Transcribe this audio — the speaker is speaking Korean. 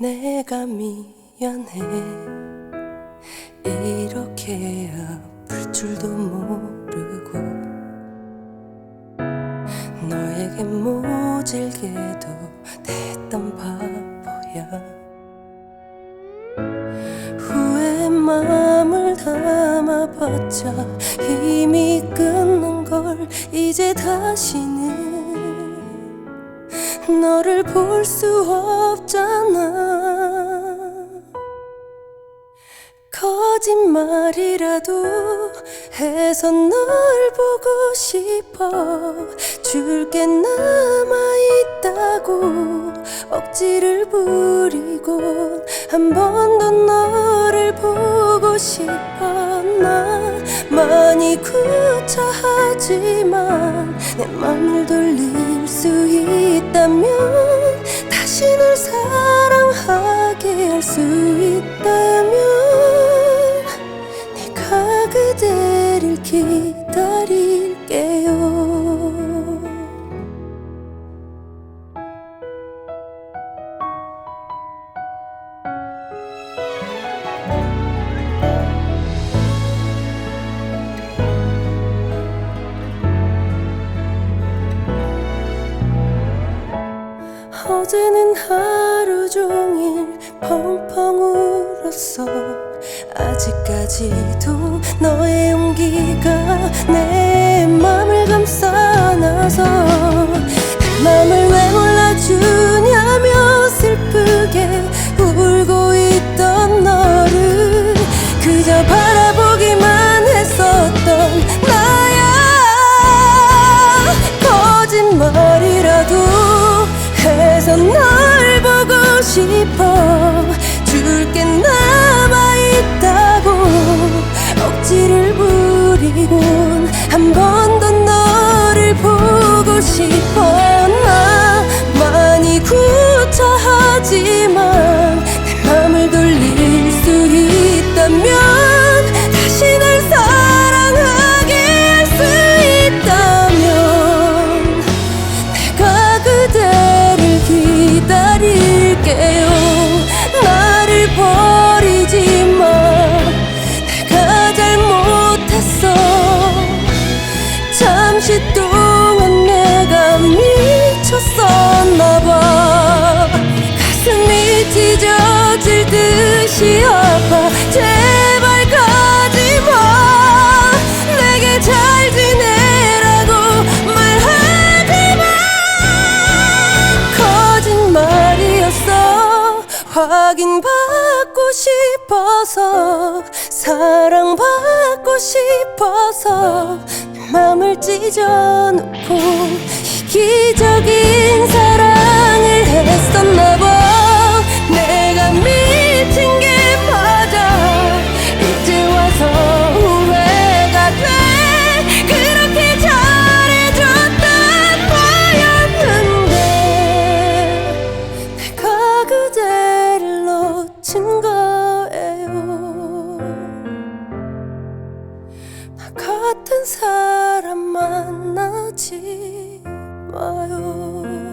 내가 미안해. 이렇게 아플 줄도 모르고 너에게 모질게도 됐던 바보야. 후회의 마음을 담아봤자 이미 끝난 걸 이제 다시는 너를 볼 수 없잖아. 거짓말이라도 해서 널 보고 싶어. 줄게 남아있다고 억지를 부리곤 한번 더 너를 보고 싶어. 나 많이 구차하지만 내 맘을 돌릴 수 있다 면 다시 널 사랑하게 할 수 있다면 내가 그대를 기다 어제는 하루 종일 펑펑 울었어. 아직까지도 너의 용기가 내 맘을 감싸 안아서 잠시 동안 내가 미쳤었나봐. 가슴이 찢어질 듯이 아파 제발 가지마. 내게 잘 지내라고 말하지마. 거짓말이었어. 확인받고 싶어서 사랑받고 싶어서 내 맘을 찢어놓고 이기적인 사랑을 했었나 봐. 내가 미친 게 맞아. 이제 와서 후회가 돼. 그렇게 잘해줬단 거였는데 내가 그대를 놓친 거예요. 나 같은 사람 만나지 마요